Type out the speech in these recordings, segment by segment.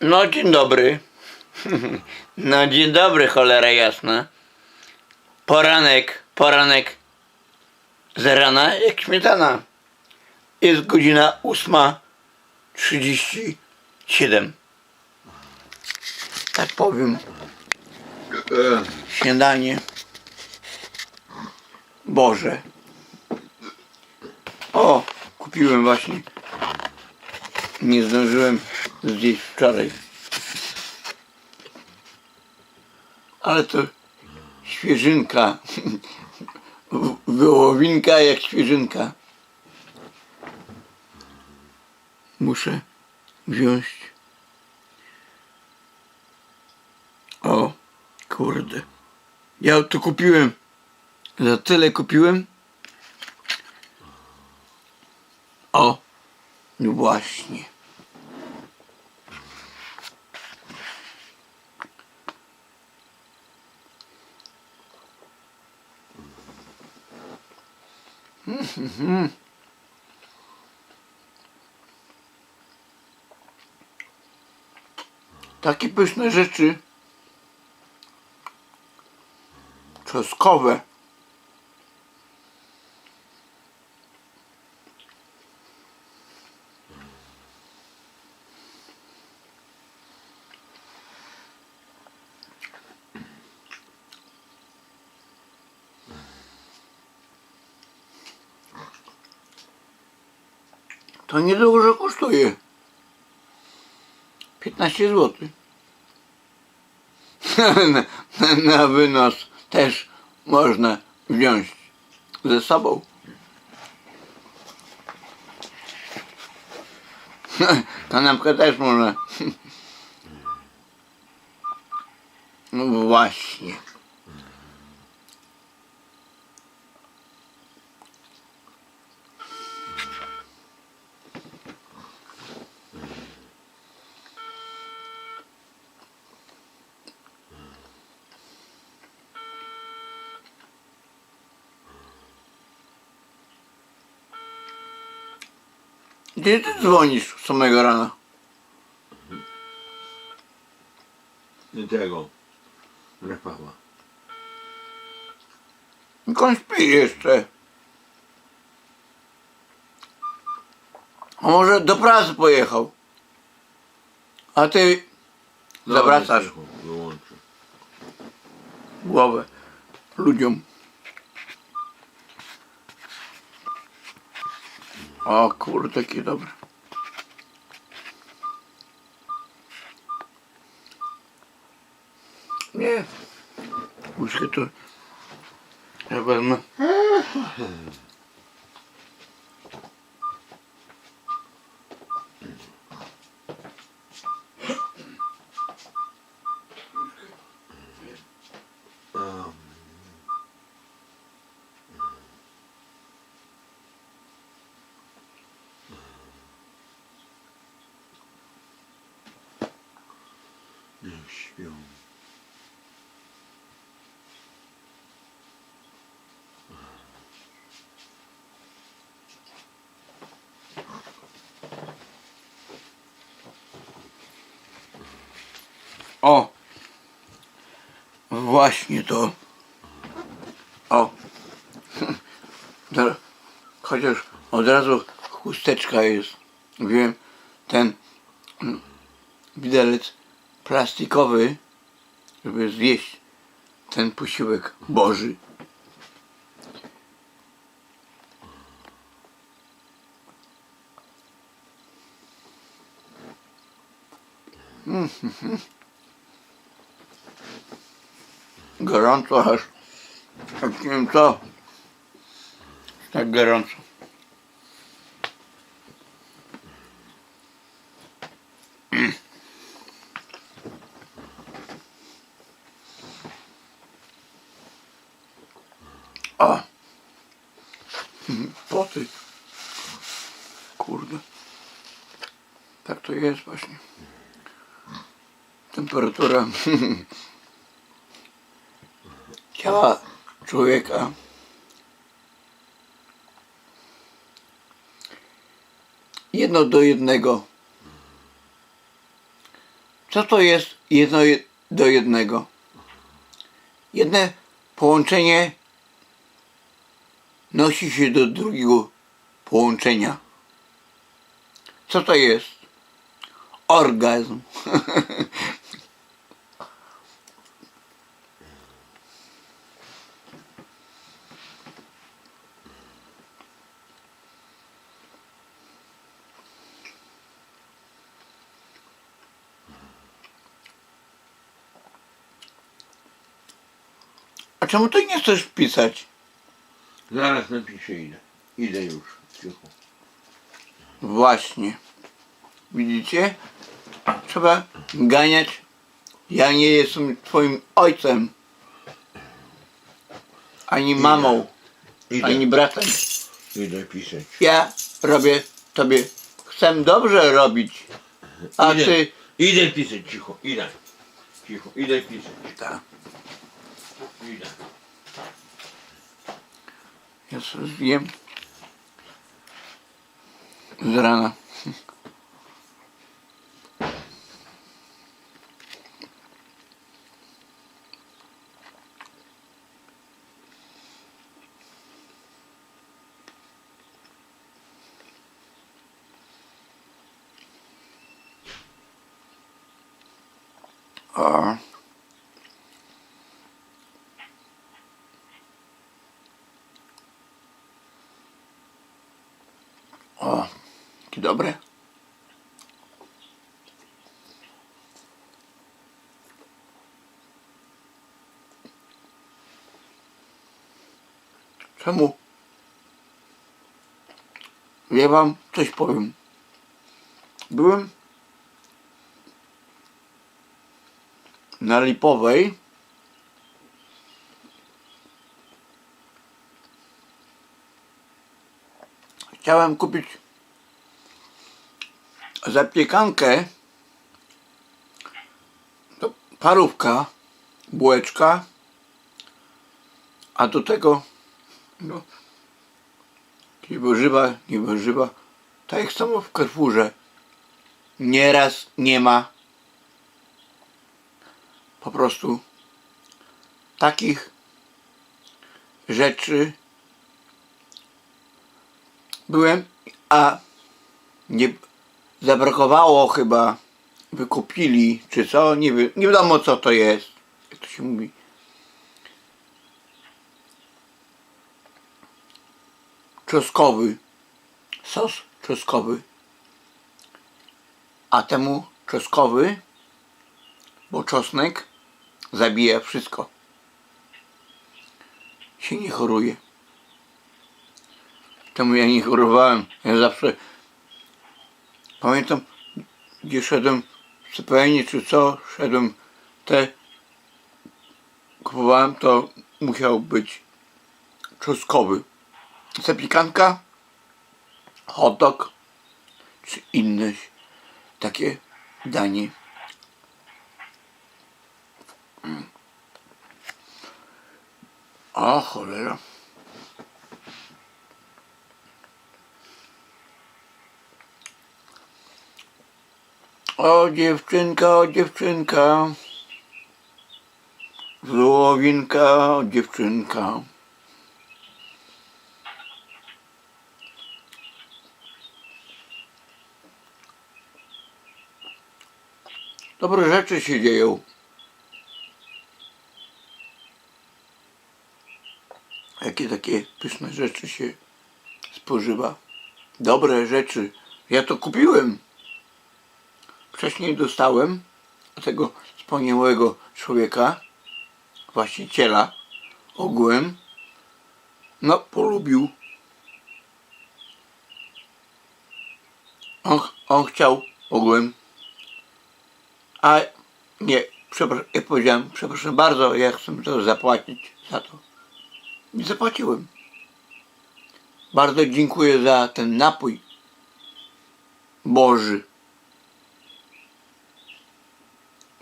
No dzień dobry. No dzień dobry, cholera jasna. Poranek, poranek z rana jak śmietana. Jest godzina ósma trzydzieści siedem. Tak powiem. Śniadanie. Boże. O, kupiłem właśnie. Nie zdążyłem zjeść wczoraj. Ale to świeżynka. Wołowinka jak świeżynka. Muszę wziąć. O, kurde. Ja to kupiłem. Za tyle kupiłem. O, no właśnie. Mhm. Takie pyszne rzeczy. Czosnkowe. To niedużo kosztuje. 15 zł. na, na, wynos też można wziąć ze sobą. Kanapkę też można. No właśnie. Gdzie ty dzwonisz z samego rana? Nie tego. Rafała. On śpi jeszcze? A może do pracy pojechał? A ty zawracasz głowę ludziom. O kurde, takie dobre. Nie. Łyżkę to ja wezmę. Śpią. O! Właśnie to. O! Chociaż od razu chusteczka jest. Wiem, ten widelec plastikowy, żeby zjeść ten posiłek Boży. Gorąco aż. Jak nie wiem co. Tak gorąco. Mm. O! Mm, Poty. Kurde. Tak jest właśnie. Temperatura ciała człowieka jedno do jednego Co to jest jedno je- do jednego? Jedne połączenie nosi się do drugiego połączenia. Co to jest? Orgazm. A czemu ty nie chcesz pisać? Zaraz napiszę idę. Idę już. Cicho. Właśnie. Widzicie? Trzeba ganiać. Ja nie jestem twoim ojcem. Ani mamą, Idę. ani bratem. Idę pisać. Ja robię tobie. Chcę dobrze robić. A idę. ty. Idę pisać. Cicho. Idę. Cicho. Idę pisać. Tak. Idę. Ja sobie zjem. Z rana. O. O, jakie dobre. Czemu? Ja wam coś powiem. Byłem na Lipowej chciałem kupić zapiekankę to parówka bułeczka a do tego no, nie warzywa, nie warzywa tak samo w Carrefourze nieraz nie ma. Po prostu takich rzeczy byłem, a nie zabrakowało chyba, wykupili, czy co, nie wiem, nie wiadomo co to jest, jak to się mówi. Czosnkowy, sos czosnkowy, a temu czosnkowy, bo czosnek zabija wszystko. Się nie choruje. Temu ja nie chorowałem. Ja zawsze pamiętam, gdzie szedłem w CPN czy co, szedłem te kupowałem, to musiał być czosnkowy. Zapiekanka, hot dog czy inne takie danie. A cholera. O dziewczynka, o dziewczynka. Złowinka, o dziewczynka. Dobre rzeczy się dzieją. Jakie takie pyszne rzeczy się spożywa. Dobre rzeczy. Ja to kupiłem. Wcześniej dostałem tego wspaniałego człowieka, właściciela, ogółem. No, polubił. On, on chciał ogółem. A nie, przepraszam, ja powiedziałem, przepraszam bardzo, ja chcę to zapłacić za to. Nie zapłaciłem. Bardzo dziękuję za ten napój Boży.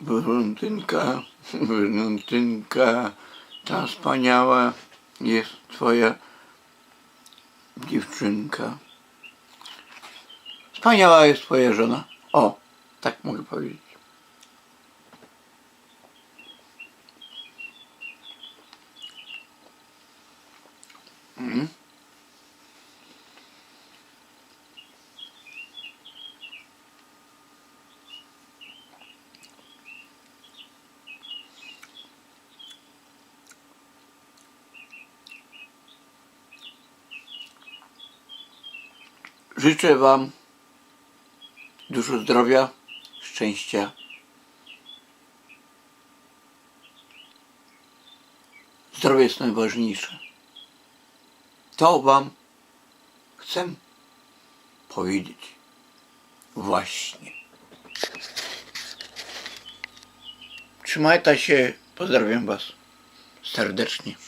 Bryntynka, Bryntynka, ta wspaniała jest twoja dziewczynka. Wspaniała jest twoja żona. O, tak mogę powiedzieć. Mm-hmm. Życzę Wam dużo zdrowia, szczęścia. Zdrowie jest najważniejsze. To Wam chcę powiedzieć. Właśnie. Trzymajcie się. Pozdrawiam Was serdecznie.